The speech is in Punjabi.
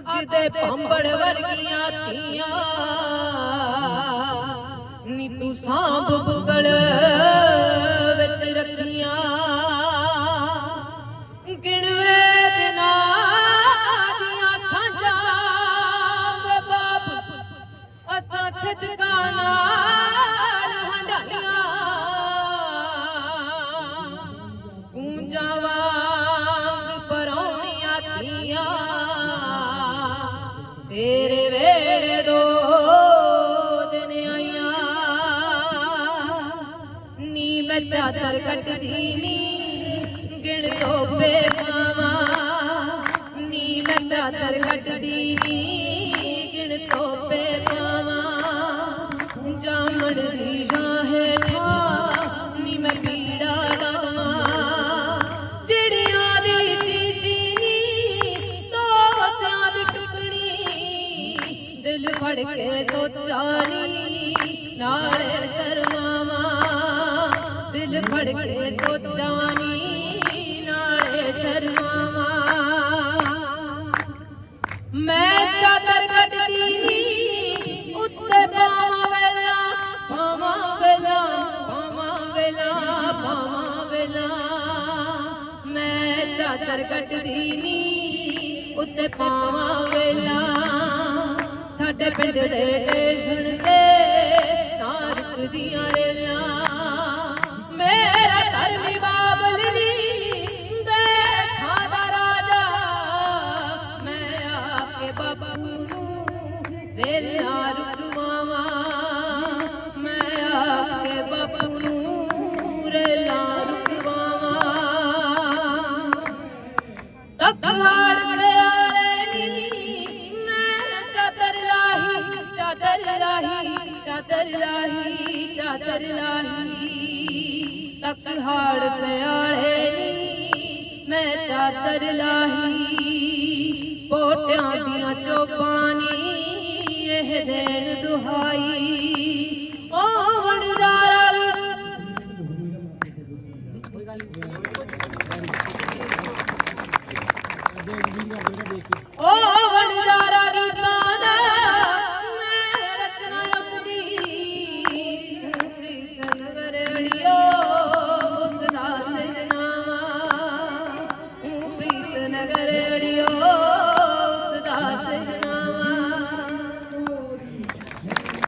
ਸਾਡੇ ਭੰਬੜ ਵਰਗੀਆਂ ਤੀਆਂ ਨੀ ਤੂੰ ਸਾਂਭ ਬੁਗਲ ਮੈਂ ਚਾਦਰ ਕੱਟਦੀ ਨੀ, ਗਿਣ ਤੋਪੇ ਪਾਵਾਂ ਨੀ, ਮੈਂ ਚਾਦਰ ਕੱਟਦੀ ਨੀ, ਗਿਣ ਤੋਪੇ ਪਾਵਾਂ ਜਾਮਣ ਦੀ ਰਾਹੇ ਠਾ ਨੀ, ਮੈਂ ਪੀੜਾ ਲਾਵਾਂ। ਚਿੜੀਆਂ ਦੀ ਚੀਚੀ ਨੀ, ਤੋਤਿਆਂ ਦੀ ਟੁਕੜੀ। ਦਿਲ ਫੜ ਕੇ ਸੋਚਾਂ ਨੀ, ਨਾਲੇ ਦਿਲ ਫੜ ਕੇ ਨੀ ਨਾਲੇ ਸ਼ਰਮਾਵਾਂ ਮੈਂ ਚਾਦਰ ਕੱਢਦੀ ਨੀ ਉੱਤੇ ਪਾਵਾਂ ਵੇਲਾ ਪਾਵਾਂ ਵੇਲਾ ਪਾਵਾਂ ਵੇਲਾ ਪਾਵਾਂ ਵੇਲਾ ਮੈਂ ਚਾਦਰ ਕੱਢਦੀ ਨੀ ਉੱਤੇ ਪਾਵਾਂ ਵੇਲਾ ਸਾਡੇ ਪਿੰਡ ਦੇ ਸਟੇਸ਼ਨ ਤੇ ਨਾ ਰੁਕਦੀਆਂ ਰੇਲਾਂ ਚਾਦਰ ਲਾਹੀ ਚਾਦਰ ਲਾਹੀ, ਤੱਕ ਹਾੜ ਸਿਆਲੇ ਮੈਂ ਚਾਦਰ ਲਾਹੀ। ਪੋਟਿਆਂ ਦੀਆਂ ਚੋਪਾਂ ਨੀ ਇਹ ਦੇਣ ਦੁਹਾਈ। ਓ ਵਣਦਾਰਾ ਓ ਵਣਦਾਰਾ ਰੀਤਾ।